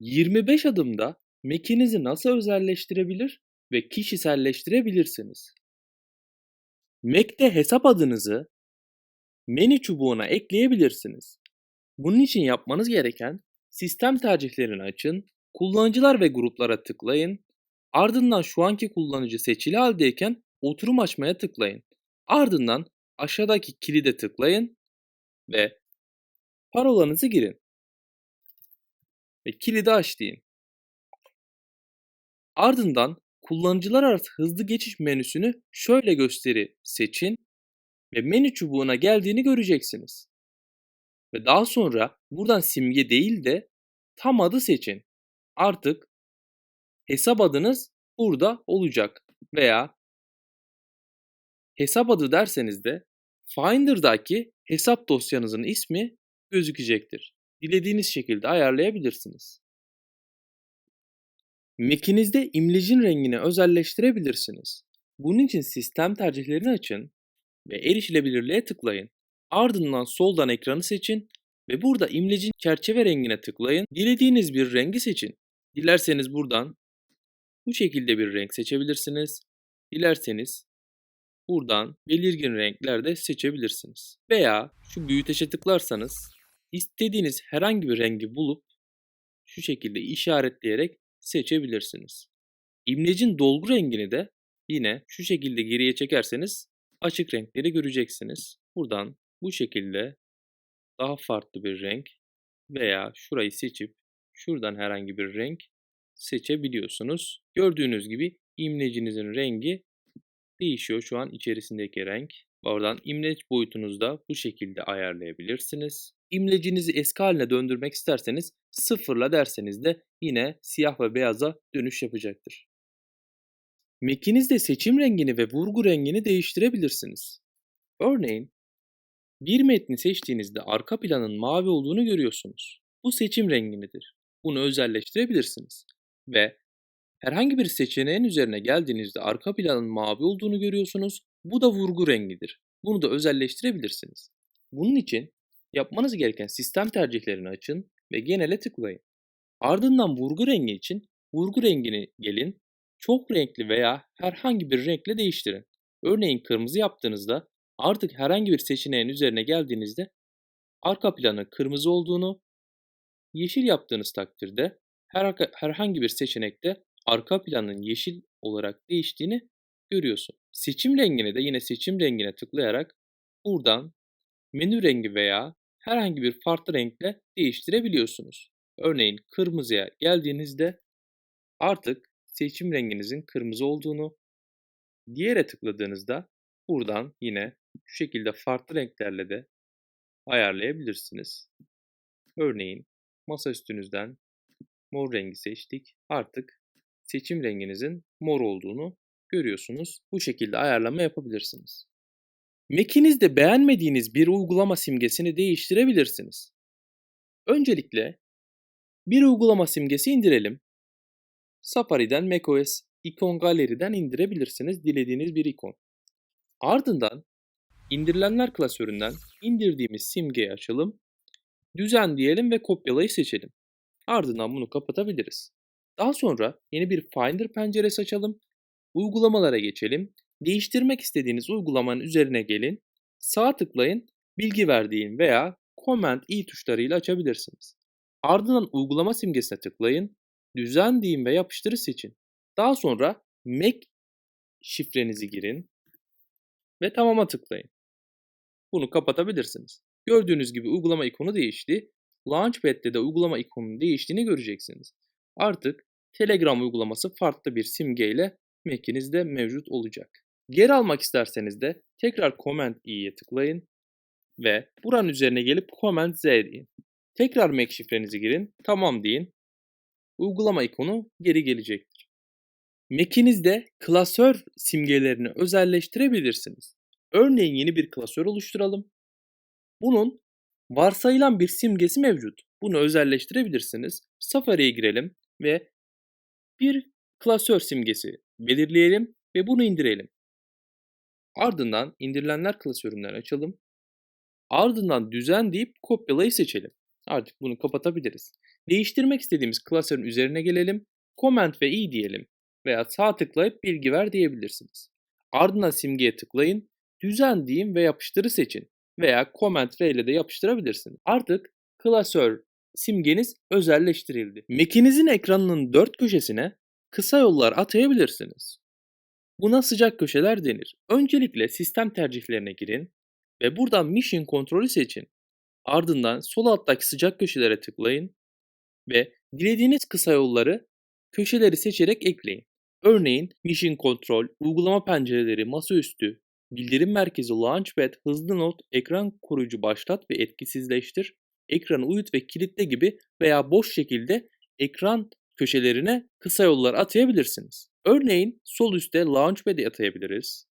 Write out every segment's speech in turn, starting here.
25 adımda Mac'inizi nasıl özelleştirebilir ve kişiselleştirebilirsiniz? Mac'te hesap adınızı menü çubuğuna ekleyebilirsiniz. Bunun için yapmanız gereken sistem tercihlerini açın, kullanıcılar ve gruplara tıklayın, ardından şu anki kullanıcı seçili haldeyken oturum açmaya tıklayın. Ardından aşağıdaki kilide tıklayın ve parolanızı girin. Ve kilidi aç deyin. Ardından kullanıcılar arası hızlı geçiş menüsünü şöyle gösteri seçin ve menü çubuğuna geldiğini göreceksiniz. Ve daha sonra buradan simge değil de tam adı seçin. Artık hesap adınız burada olacak veya hesap adı derseniz de Finder'daki hesap dosyanızın ismi gözükecektir. Dilediğiniz şekilde ayarlayabilirsiniz. Mac'inizde imlecin rengini özelleştirebilirsiniz. Bunun için sistem tercihlerini açın ve erişilebilirliğe tıklayın. Ardından soldan ekranı seçin ve burada imlecin çerçeve rengine tıklayın. Dilediğiniz bir rengi seçin. Dilerseniz buradan bu şekilde bir renk seçebilirsiniz. Dilerseniz buradan belirgin renklerde seçebilirsiniz. Veya şu büyüteçe tıklarsanız istediğiniz herhangi bir rengi bulup şu şekilde işaretleyerek seçebilirsiniz. İmlecin dolgu rengini de yine şu şekilde geriye çekerseniz açık renkleri göreceksiniz. Buradan bu şekilde daha farklı bir renk veya şurayı seçip şuradan herhangi bir renk seçebiliyorsunuz. Gördüğünüz gibi imlecinizin rengi değişiyor şu an içerisindeki renk. Oradan imleç boyutunuzu da bu şekilde ayarlayabilirsiniz. İmlecinizi eski haline döndürmek isterseniz sıfırla derseniz de yine siyah ve beyaza dönüş yapacaktır. Mac'inizde seçim rengini ve vurgu rengini değiştirebilirsiniz. Örneğin bir metni seçtiğinizde arka planın mavi olduğunu görüyorsunuz. Bu seçim renginidir. Bunu özelleştirebilirsiniz. Ve herhangi bir seçeneğin üzerine geldiğinizde arka planın mavi olduğunu görüyorsunuz. Bu da vurgu rengidir. Bunu da özelleştirebilirsiniz. Bunun için yapmanız gereken sistem tercihlerini açın ve genele tıklayın. Ardından vurgu rengi için vurgu rengini gelin, çok renkli veya herhangi bir renkle değiştirin. Örneğin kırmızı yaptığınızda artık herhangi bir seçeneğin üzerine geldiğinizde arka planı kırmızı olduğunu, yeşil yaptığınız takdirde her, herhangi bir seçenekte arka planın yeşil olarak değiştiğini görüyorsun. Seçim rengini de yine seçim rengine tıklayarak buradan menü rengi veya herhangi bir farklı renkle değiştirebiliyorsunuz. Örneğin kırmızıya geldiğinizde artık seçim renginizin kırmızı olduğunu, diğere tıkladığınızda buradan yine şu şekilde farklı renklerle de ayarlayabilirsiniz. Örneğin masa üstünüzden mor rengi seçtik. Artık seçim renginizin mor olduğunu görüyorsunuz. Bu şekilde ayarlama yapabilirsiniz. Mac'inizde beğenmediğiniz bir uygulama simgesini değiştirebilirsiniz. Öncelikle bir uygulama simgesi indirelim. Safari'den macOS ikon galeriden indirebilirsiniz dilediğiniz bir ikon. Ardından indirilenler klasöründen indirdiğimiz simgeyi açalım. Düzen diyelim ve kopyalayı seçelim. Ardından bunu kapatabiliriz. Daha sonra yeni bir Finder penceresi açalım. Uygulamalara geçelim Değiştirmek istediğiniz uygulamanın üzerine gelin, sağ tıklayın, bilgi verdiğin veya Command i tuşlarıyla açabilirsiniz. Ardından uygulama simgesine tıklayın, düzen deyin ve yapıştırı seçin. Daha sonra Mac şifrenizi girin ve tamama tıklayın. Bunu kapatabilirsiniz. Gördüğünüz gibi uygulama ikonu değişti. Launchpad'de de uygulama ikonunun değiştiğini göreceksiniz. Artık Telegram uygulaması farklı bir simgeyle Mac'inizde mevcut olacak. Geri almak isterseniz de tekrar Command i'ye tıklayın ve buranın üzerine gelip Command Z deyin. Tekrar Mac şifrenizi girin, tamam deyin. Uygulama ikonu geri gelecektir. Mac'inizde klasör simgelerini özelleştirebilirsiniz. Örneğin yeni bir klasör oluşturalım. Bunun varsayılan bir simgesi mevcut. Bunu özelleştirebilirsiniz. Safari'ye girelim ve bir klasör simgesi belirleyelim ve bunu indirelim. Ardından indirilenler klasöründen açalım. Ardından düzen deyip kopyalayı seçelim. Artık bunu kapatabiliriz. Değiştirmek istediğimiz klasörün üzerine gelelim, Comment ve i diyelim veya sağ tıklayıp bilgi ver diyebilirsiniz. Ardından simgeye tıklayın, düzen deyin ve yapıştırı seçin veya Comment V ile de yapıştırabilirsiniz. Artık klasör simgeniz özelleştirildi. Mac'inizin ekranının dört köşesine kısa yollar atayabilirsiniz. Buna sıcak köşeler denir. Öncelikle sistem tercihlerine girin ve buradan Mission kontrolü seçin. Ardından sol alttaki sıcak köşelere tıklayın ve dilediğiniz kısa yolları köşeleri seçerek ekleyin. Örneğin Mission Control, uygulama pencereleri, masaüstü, bildirim merkezi, Launchpad, hızlı not, ekran koruyucu başlat ve etkisizleştir, ekranı uyut ve kilitle gibi veya boş şekilde ekran köşelerine kısa yollar atayabilirsiniz. Örneğin sol üstte Launchpad'i atayabiliriz.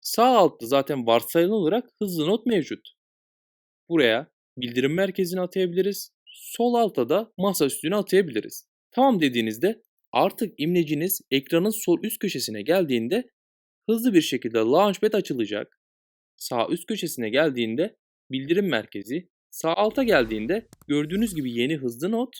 Sağ altta zaten varsayılan olarak hızlı not mevcut. Buraya bildirim merkezini atayabiliriz. Sol alta da masa üstüne atayabiliriz. Tamam dediğinizde artık imleciniz ekranın sol üst köşesine geldiğinde hızlı bir şekilde Launchpad açılacak. Sağ üst köşesine geldiğinde bildirim merkezi, sağ alta geldiğinde gördüğünüz gibi yeni hızlı not,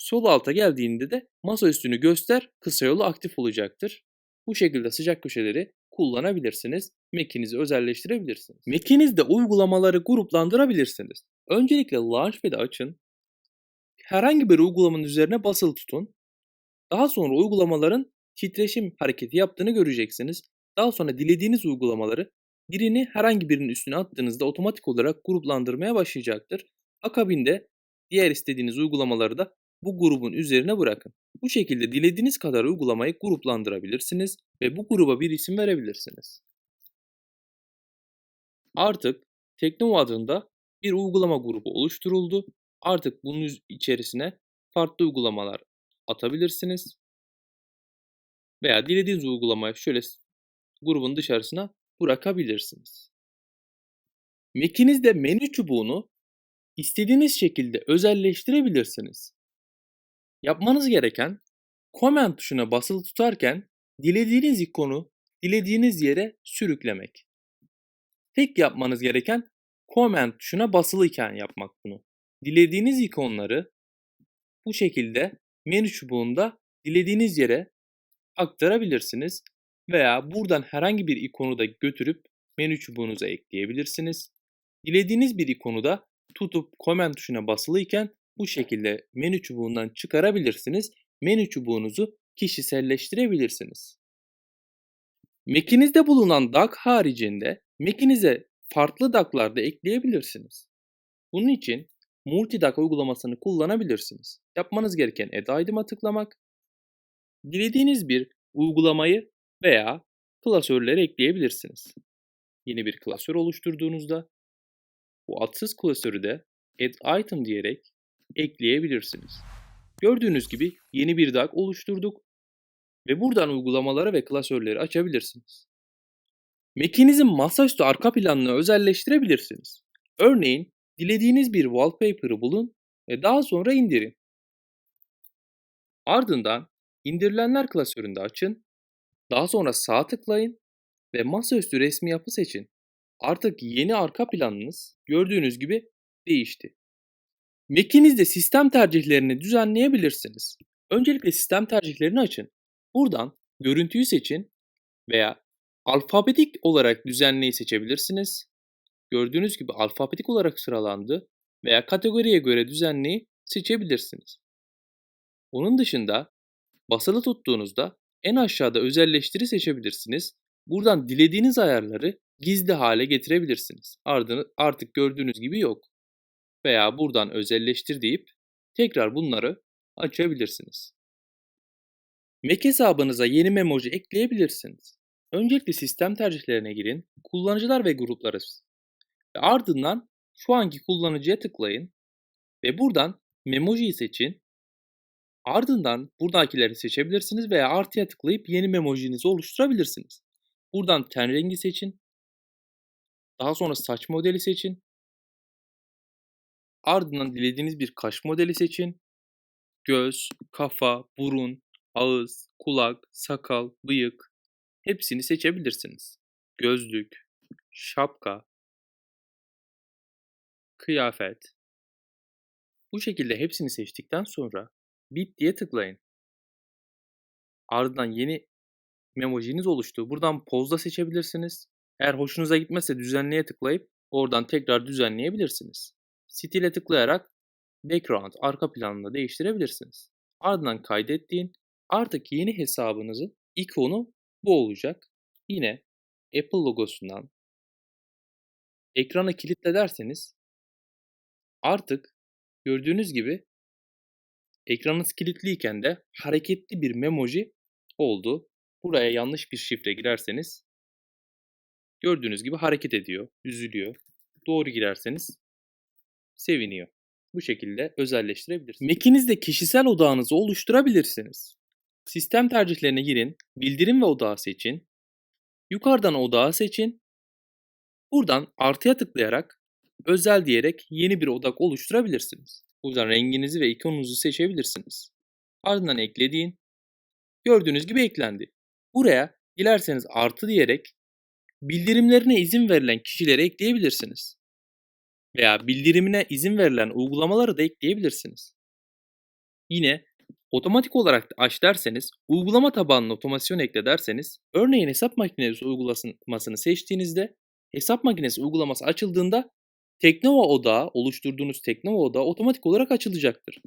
sol alta geldiğinde de masa üstünü göster kısa yolu aktif olacaktır. Bu şekilde sıcak köşeleri kullanabilirsiniz. Mac'inizi özelleştirebilirsiniz. Mac'inizde uygulamaları gruplandırabilirsiniz. Öncelikle Launchpad'i açın. Herhangi bir uygulamanın üzerine basılı tutun. Daha sonra uygulamaların titreşim hareketi yaptığını göreceksiniz. Daha sonra dilediğiniz uygulamaları birini herhangi birinin üstüne attığınızda otomatik olarak gruplandırmaya başlayacaktır. Akabinde diğer istediğiniz uygulamaları da bu grubun üzerine bırakın. Bu şekilde dilediğiniz kadar uygulamayı gruplandırabilirsiniz ve bu gruba bir isim verebilirsiniz. Artık Teknova adında bir uygulama grubu oluşturuldu. Artık bunun içerisine farklı uygulamalar atabilirsiniz. Veya dilediğiniz uygulamayı şöyle grubun dışarısına bırakabilirsiniz. Mac'inizde menü çubuğunu istediğiniz şekilde özelleştirebilirsiniz. Yapmanız gereken Command tuşuna basılı tutarken dilediğiniz ikonu dilediğiniz yere sürüklemek. Tek yapmanız gereken Command tuşuna basılıyken yapmak bunu. Dilediğiniz ikonları bu şekilde menü çubuğunda dilediğiniz yere aktarabilirsiniz veya buradan herhangi bir ikonu da götürüp menü çubuğunuza ekleyebilirsiniz. Dilediğiniz bir ikonu da tutup Command tuşuna basılıyken bu şekilde menü çubuğundan çıkarabilirsiniz. Menü çubuğunuzu kişiselleştirebilirsiniz. Mac'inizde bulunan DAC haricinde Mac'inize farklı DAC'lar da ekleyebilirsiniz. Bunun için MultiDAC uygulamasını kullanabilirsiniz. Yapmanız gereken Add Item'a tıklamak, dilediğiniz bir uygulamayı veya klasörleri ekleyebilirsiniz. Yeni bir klasör oluşturduğunuzda bu adsız klasörü de Add Item diyerek ekleyebilirsiniz. Gördüğünüz gibi yeni bir DAG oluşturduk ve buradan uygulamaları ve klasörleri açabilirsiniz. Mac'inizin masaüstü arka planını özelleştirebilirsiniz. Örneğin dilediğiniz bir wallpaper'ı bulun ve daha sonra indirin. Ardından indirilenler klasöründe açın, daha sonra sağ tıklayın ve masaüstü resmi yapı seçin. Artık yeni arka planınız gördüğünüz gibi değişti. Mac'inizde sistem tercihlerini düzenleyebilirsiniz. Öncelikle sistem tercihlerini açın. Buradan görüntüyü seçin veya alfabetik olarak düzenleyi seçebilirsiniz. Gördüğünüz gibi alfabetik olarak sıralandı veya kategoriye göre düzenleyi seçebilirsiniz. Onun dışında basılı tuttuğunuzda en aşağıda özelleştiri seçebilirsiniz. Buradan dilediğiniz ayarları gizli hale getirebilirsiniz. Ardını artık gördüğünüz gibi yok veya buradan özelleştir deyip tekrar bunları açabilirsiniz. Mac hesabınıza yeni memoji ekleyebilirsiniz. Öncelikle sistem tercihlerine girin, kullanıcılar ve grupları ve ardından şu anki kullanıcıya tıklayın ve buradan memojiyi seçin. Ardından buradakileri seçebilirsiniz veya artıya tıklayıp yeni memojinizi oluşturabilirsiniz. Buradan ten rengi seçin. Daha sonra saç modeli seçin. Ardından dilediğiniz bir kaş modeli seçin. Göz, kafa, burun, ağız, kulak, sakal, bıyık hepsini seçebilirsiniz. Gözlük, şapka, kıyafet, Bu şekilde hepsini seçtikten sonra Bit diye tıklayın. Ardından yeni memojiniz oluştu. Buradan pozda seçebilirsiniz. Eğer hoşunuza gitmezse düzenleye tıklayıp oradan tekrar düzenleyebilirsiniz. Stile tıklayarak background arka planını değiştirebilirsiniz. Ardından kaydettiğin artık yeni hesabınızın ikonu bu olacak. Yine Apple logosundan ekranı kilitle derseniz artık gördüğünüz gibi ekranınız kilitliyken de hareketli bir memoji oldu. Buraya yanlış bir şifre girerseniz gördüğünüz gibi hareket ediyor, üzülüyor. Doğru girerseniz seviniyor. Bu şekilde özelleştirebilirsiniz. Mac'inizde kişisel odağınızı oluşturabilirsiniz. Sistem tercihlerine girin, bildirim ve odağı seçin. Yukarıdan odağı seçin. Buradan artıya tıklayarak özel diyerek yeni bir odak oluşturabilirsiniz. Buradan renginizi ve ikonunuzu seçebilirsiniz. Ardından eklediğin gördüğünüz gibi eklendi. Buraya dilerseniz artı diyerek bildirimlerine izin verilen kişileri ekleyebilirsiniz. Veya bildirimine izin verilen uygulamaları da ekleyebilirsiniz. Yine otomatik olarak aç derseniz, uygulama tabanlı otomasyon ekle derseniz, örneğin hesap makinesi uygulamasını seçtiğinizde hesap makinesi uygulaması açıldığında Teknova odağı, oluşturduğunuz Teknova odağı otomatik olarak açılacaktır.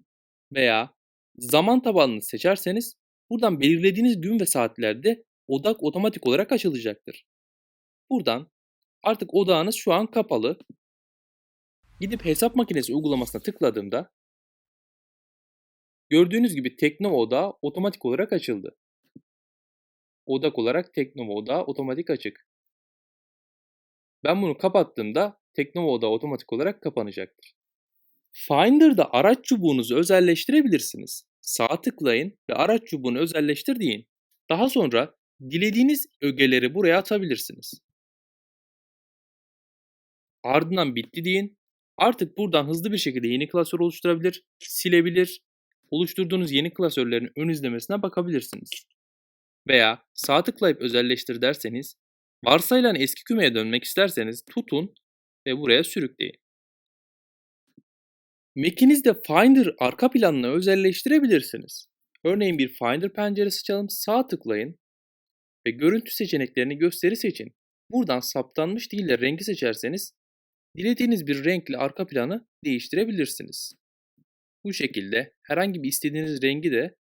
Veya zaman tabanını seçerseniz buradan belirlediğiniz gün ve saatlerde odak otomatik olarak açılacaktır. Buradan artık odağınız şu an kapalı. Gidip hesap makinesi uygulamasına tıkladığımda gördüğünüz gibi Teknova odağı otomatik olarak açıldı. Odak olarak Teknova odağı otomatik açık. Ben bunu kapattığımda Teknova odağı otomatik olarak kapanacaktır. Finder'da araç çubuğunuzu özelleştirebilirsiniz. Sağ tıklayın ve araç çubuğunu özelleştir deyin. Daha sonra dilediğiniz ögeleri buraya atabilirsiniz. Ardından bitti deyin. Artık buradan hızlı bir şekilde yeni klasör oluşturabilir, silebilir, oluşturduğunuz yeni klasörlerin ön izlemesine bakabilirsiniz. Veya sağ tıklayıp özelleştir derseniz, varsayılan eski kümeye dönmek isterseniz tutun ve buraya sürükleyin. Mac'inizde Finder arka planını özelleştirebilirsiniz. Örneğin bir Finder penceresi açalım, sağ tıklayın ve görüntü seçeneklerini gösteri seçin. Buradan saptanmış değil de rengi seçerseniz dilediğiniz bir renkle arka planı değiştirebilirsiniz. Bu şekilde herhangi bir istediğiniz rengi de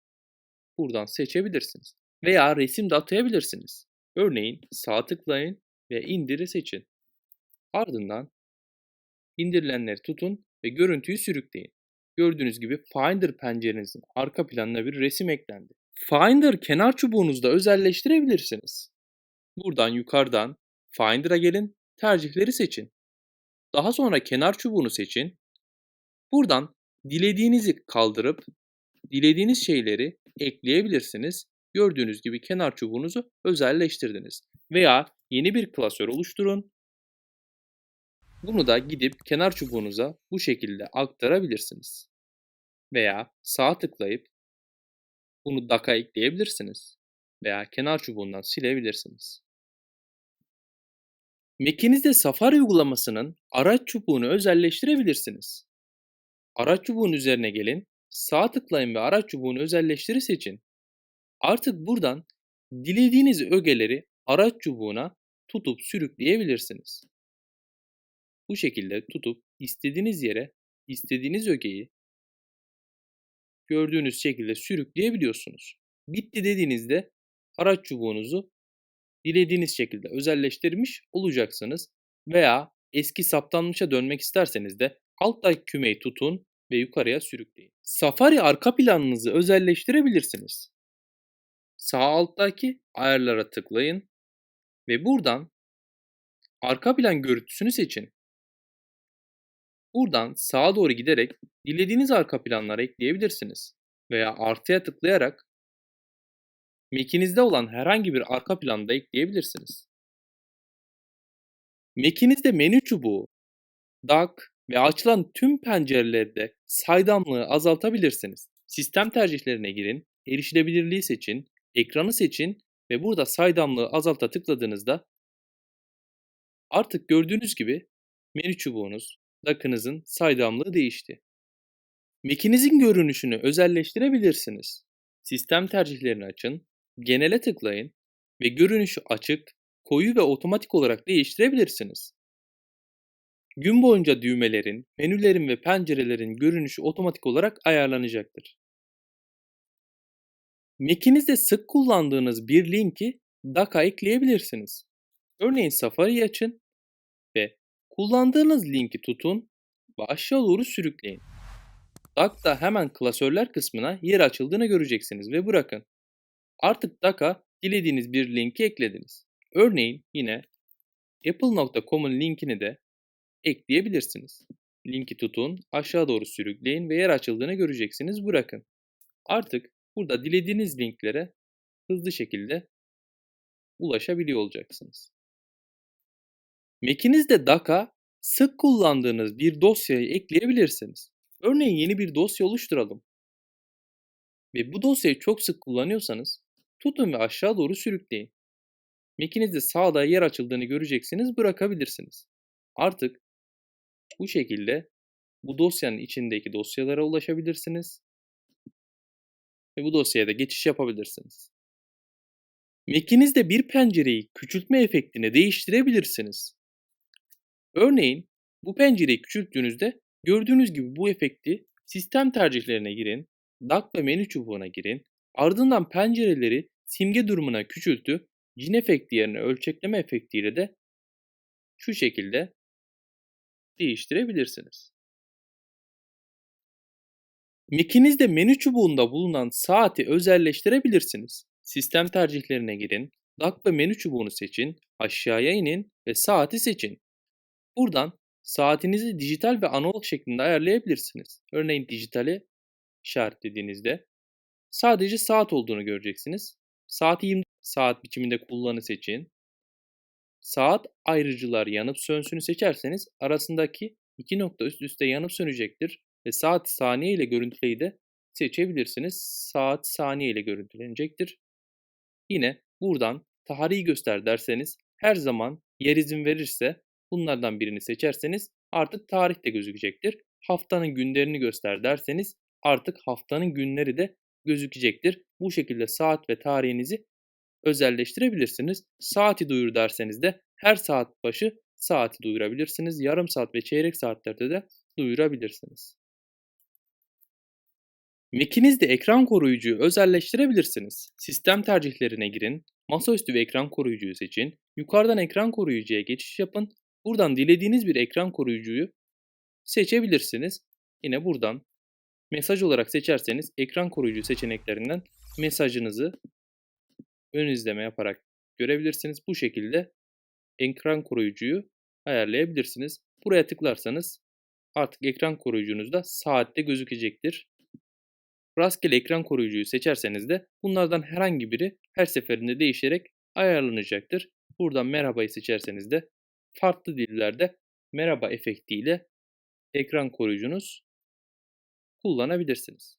buradan seçebilirsiniz. Veya resim de atayabilirsiniz. Örneğin sağ tıklayın ve indiri seçin. Ardından indirilenleri tutun ve görüntüyü sürükleyin. Gördüğünüz gibi Finder pencerenizin arka planına bir resim eklendi. Finder kenar çubuğunuzda özelleştirebilirsiniz. Buradan yukarıdan Finder'a gelin, tercihleri seçin. Daha sonra kenar çubuğunu seçin. Buradan dilediğinizi kaldırıp dilediğiniz şeyleri ekleyebilirsiniz. Gördüğünüz gibi kenar çubuğunuzu özelleştirdiniz. Veya yeni bir klasör oluşturun bunu da gidip kenar çubuğunuza bu şekilde aktarabilirsiniz. Veya sağ tıklayıp bunu DAC'a ekleyebilirsiniz. Veya kenar çubuğundan silebilirsiniz. Mac'inizde Safari uygulamasının araç çubuğunu özelleştirebilirsiniz. Araç çubuğun üzerine gelin, sağ tıklayın ve araç çubuğunu özelleştiri seçin. Artık buradan dilediğiniz ögeleri araç çubuğuna tutup sürükleyebilirsiniz. Bu şekilde tutup istediğiniz yere istediğiniz ögeyi gördüğünüz şekilde sürükleyebiliyorsunuz. Bitti dediğinizde araç çubuğunuzu dilediğiniz şekilde özelleştirmiş olacaksınız veya eski saptanmışa dönmek isterseniz de alttaki kümeyi tutun ve yukarıya sürükleyin. Safari arka planınızı özelleştirebilirsiniz. Sağ alttaki ayarlara tıklayın ve buradan arka plan görüntüsünü seçin. Buradan sağa doğru giderek dilediğiniz arka planları ekleyebilirsiniz veya artıya tıklayarak Mac'inizde olan herhangi bir arka planı da ekleyebilirsiniz. Mac'inizde menü çubuğu, dock ve açılan tüm pencerelerde saydamlığı azaltabilirsiniz. Sistem tercihlerine girin, erişilebilirliği seçin, ekranı seçin ve burada saydamlığı azalta tıkladığınızda artık gördüğünüz gibi menü çubuğunuz, Dakınızın saydamlığı değişti. Mac'inizin görünüşünü özelleştirebilirsiniz. Sistem tercihlerini açın, genele tıklayın ve görünüşü açık, koyu ve otomatik olarak değiştirebilirsiniz. Gün boyunca düğmelerin, menülerin ve pencerelerin görünüşü otomatik olarak ayarlanacaktır. Mac'inizde sık kullandığınız bir linki DAC'a ekleyebilirsiniz. Örneğin Safari'yi açın ve kullandığınız linki tutun ve aşağı doğru sürükleyin. DAC'da hemen klasörler kısmına yer açıldığını göreceksiniz ve bırakın. Artık DAC'a dilediğiniz bir linki eklediniz. Örneğin yine apple.com'un linkini de ekleyebilirsiniz. Linki tutun, aşağı doğru sürükleyin ve yer açıldığını göreceksiniz. Bırakın. Artık burada dilediğiniz linklere hızlı şekilde ulaşabiliyor olacaksınız. Mac'inizde DAC'a sık kullandığınız bir dosyayı ekleyebilirsiniz. Örneğin yeni bir dosya oluşturalım. Ve bu dosyayı çok sık kullanıyorsanız tutun ve aşağı doğru sürükleyin. Mac'inizde sağda yer açıldığını göreceksiniz bırakabilirsiniz. Artık bu şekilde bu dosyanın içindeki dosyalara ulaşabilirsiniz. Ve bu dosyaya da geçiş yapabilirsiniz. Mac'inizde bir pencereyi küçültme efektini değiştirebilirsiniz. Örneğin bu pencereyi küçülttüğünüzde gördüğünüz gibi bu efekti sistem tercihlerine girin, DAC ve menü çubuğuna girin, ardından pencereleri simge durumuna küçültü, cin efekti yerine ölçekleme efektiyle de şu şekilde değiştirebilirsiniz. Mac'inizde menü çubuğunda bulunan saati özelleştirebilirsiniz. Sistem tercihlerine girin, DAC ve menü çubuğunu seçin, aşağıya inin ve saati seçin. Buradan saatinizi dijital ve analog şeklinde ayarlayabilirsiniz. Örneğin dijitale işaretlediğinizde sadece saat olduğunu göreceksiniz. Saati 20 saat biçiminde kullanı seçin. Saat ayrıcılar yanıp sönsünü seçerseniz arasındaki iki nokta üst üste yanıp sönecektir ve saat saniye ile görüntüleyi de seçebilirsiniz. Saat saniye ile görüntülenecektir. Yine buradan tarihi göster derseniz her zaman yer izin verirse bunlardan birini seçerseniz artık tarih de gözükecektir. Haftanın günlerini göster derseniz artık haftanın günleri de gözükecektir. Bu şekilde saat ve tarihinizi özelleştirebilirsiniz. Saati duyur derseniz de her saat başı saati duyurabilirsiniz. Yarım saat ve çeyrek saatlerde de duyurabilirsiniz. Mac'inizde ekran koruyucuyu özelleştirebilirsiniz. Sistem tercihlerine girin, masaüstü ve ekran koruyucuyu seçin, yukarıdan ekran koruyucuya geçiş yapın, buradan dilediğiniz bir ekran koruyucuyu seçebilirsiniz. Yine buradan mesaj olarak seçerseniz ekran koruyucu seçeneklerinden mesajınızı ön izleme yaparak görebilirsiniz. Bu şekilde ekran koruyucuyu ayarlayabilirsiniz. Buraya tıklarsanız artık ekran koruyucunuzda saatte gözükecektir. Rastgele ekran koruyucuyu seçerseniz de bunlardan herhangi biri her seferinde değişerek ayarlanacaktır. Buradan merhabayı seçerseniz de farklı dillerde merhaba efektiyle ekran koruyucunuz kullanabilirsiniz.